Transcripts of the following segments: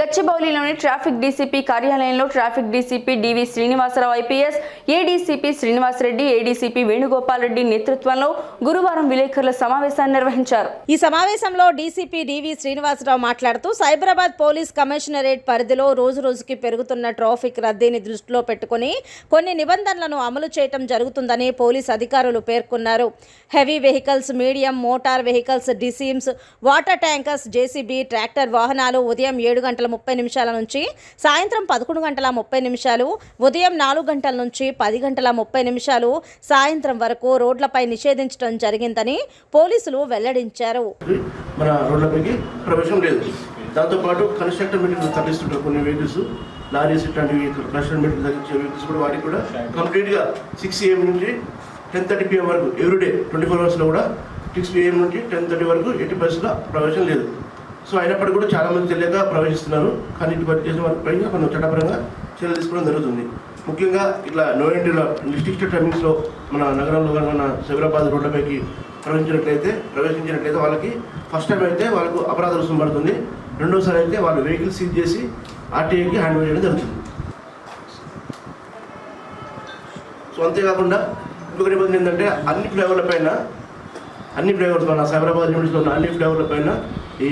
గచ్చిబౌలిలోని traffic DCP కార్యాలయంలో traffic DCP DV Srinivasa Rao IPS ADCP Srinivasa Reddy ADCP Venugopal Reddy నేతృత్వంలో గురువారం విలేకరుల సమావేశాన్ని నిర్వహించారు. ఈ సమావేశంలో డీసీపీ డివి శ్రీనివాసరావు మాట్లాడుతూ సైబరాబాద్ పోలీస్ కమిషనరేట్ పరిధిలో రోజు రోజుకి పెరుగుతున్న ట్రాఫిక్ రద్దీని దృష్టిలో పెట్టుకుని కొన్ని నిబంధనలను అమలు చేయటం జరుగుతుందని పోలీస్ అధికారులు పేర్కొన్నారు. Heavy vehicles medium motor vehicles DCMs water tankers JCB tractor వాహనాలు ఉదయం ఏడు గంటల ముప్పై నిమిషాల నుంచి సాయంత్రం పదకొండు గంటల ముప్పై నిమిషాలు ఉదయం నాలుగు గంటల నుంచి పది గంటల ముప్పై నిమిషాలు సాయంత్రం వరకు రోడ్లపై నిషేధించడం జరిగిందని పోలీసులు వెల్లడించారు. మన రోడ్లపైకి ప్రవేశం లేదు. దాంతోపాటు కన్స్ట్రక్టర్ మెటీరియల్ తరలిస్తుంటారు కొన్ని వెహికల్స్. లారీస్ ఇట్లాంటివి కన్స్ట్రక్షన్ మెటీరియల్ తగ్గించే వెహికల్స్ కూడా వాటికి కూడా కంప్లీట్గా సిక్స్ ఏఎం నుంచి టెన్ థర్టీ పిఎం వరకు ఎవ్రీడే ట్వంటీ ఫోర్ అవర్స్లో కూడా సిక్స్ పిఎం నుంచి టెన్ థర్టీ వరకు ఎయిటీ పరిస్థితుల్లో ప్రవేశం లేదు. సో అయినప్పటికీ కూడా చాలామంది తెలియక ప్రవేశిస్తున్నారు. కానీ ఇటు పని చేసిన వారి పైన మనం చట్టపరంగా చర్యలు తీసుకోవడం జరుగుతుంది. ముఖ్యంగా ఇట్లా నో ఎంట్రీలో డిస్ట్రిక్ట్ టైమింగ్స్లో మన నగరంలో కానీ మన సైబరాబాద్ రోడ్లపైకి ప్రవేశించినట్లయితే ప్రవేశించినట్లయితే వాళ్ళకి ఫస్ట్ టైం అయితే వాళ్ళకు అపరాధ రుసుము పడుతుంది. రెండోసారి అయితే వాళ్ళు వెహికల్ సీజ్ చేసి ఆర్టీఐకి హ్యాండ్ ఓవర్ చేయడం జరుగుతుంది. సో అంతేకాకుండా ఇంకొక నిబంధన ఏంటంటే అన్ని ఫ్లేవర్ల పైన అన్ని ఫ్లేవర్స్ మన సైబరాబాద్ యూనిట్స్లో ఉన్న అన్ని ఫ్లేవర్ల పైన ఈ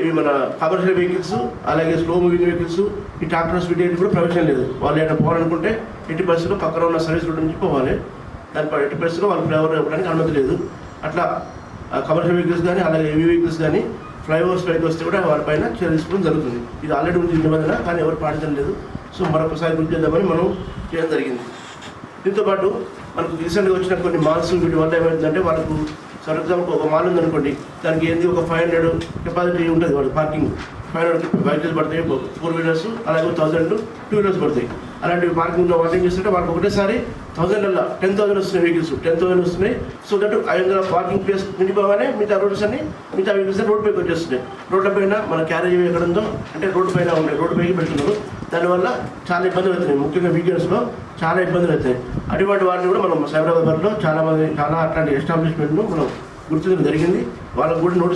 ఇవి మన కమర్షియల్ వెహికల్స్ అలాగే స్లో మూవింగ్ వెహికల్స్ ఈ ట్రాక్టర్స్ వీటి కూడా ప్రవేశం లేదు. వాళ్ళు ఏమైనా పోవాలనుకుంటే ఎట్టి బస్సులో పక్కన ఉన్న సర్వీస్ రోడ్ నుంచి పోవాలి. దానిపై ఎట్టి బస్సులో వాళ్ళు ఫ్లేవర్ ఇవ్వడానికి అనుమతి లేదు. అట్లా కమర్షియల్ వెహికల్స్ కానీ అలాగే హెవీ వెహికల్స్ కానీ ఫ్లైఓవర్స్ పైకి వస్తే కూడా వారిపైన చర్య తీసుకోవడం జరుగుతుంది. ఇది ఆల్రెడీ ఉంది నిబంధన కానీ ఎవరు పాటించడం లేదు. సో మరొకసారి గుర్తు చేద్దామని మనం చేయడం జరిగింది. దీంతో పాటు మనకు రీసెంట్గా వచ్చిన కొన్ని మాల్స్ వీటి వల్ల ఏమైందంటే వాళ్ళకు ఫర్ ఎగ్జాంపుల్ ఒక మాల్ ఉందనుకోండి దానికి ఏంది ఒక ఫైవ్ హండ్రెడ్ కెపాసిటీ ఉంటుంది వాళ్ళ పార్కింగ్ ఫైవ్ హండ్రెడ్ వెహికల్స్ పడతాయి ఫోర్ వీలర్స్ అలాగే థౌసండ్ టూ వీలర్స్ పడతాయి. అలాంటి పార్కింగ్ వాళ్ళు చేస్తుంటే వాళ్ళకి ఒకటేసారి థౌసండ్ అలా టెన్ థౌసండ్ వస్తున్నాయి వెహికల్స్ టెన్ థౌసండ్ వస్తున్నాయి. సో దట్ ఐదు వందల పార్కింగ్ ప్లేస్ నిండిపోగానే మిగతా రోడ్స్ అన్ని మిగతా వెహికల్స్ రోడ్ పైకి వచ్చేస్తున్నాయి. రోడ్ల పైన మన క్యారేజ్ ఎక్కడ ఉందో అంటే రోడ్డు పైన ఉన్నాయి రోడ్డు పైకి పెడుతున్నారు. దానివల్ల చాలా ఇబ్బందులు అవుతున్నాయి. ముఖ్యంగా వీకెండ్స్లో చాలా ఇబ్బందులు అవుతాయి అటువంటి వాటిని కూడా మనం సైబరాబాద్లో చాలామంది చాలా అట్లాంటి ఎస్టాబ్లిష్మెంట్ను మనం గుర్తించడం జరిగింది. వాళ్ళకు కూడా నోటీస్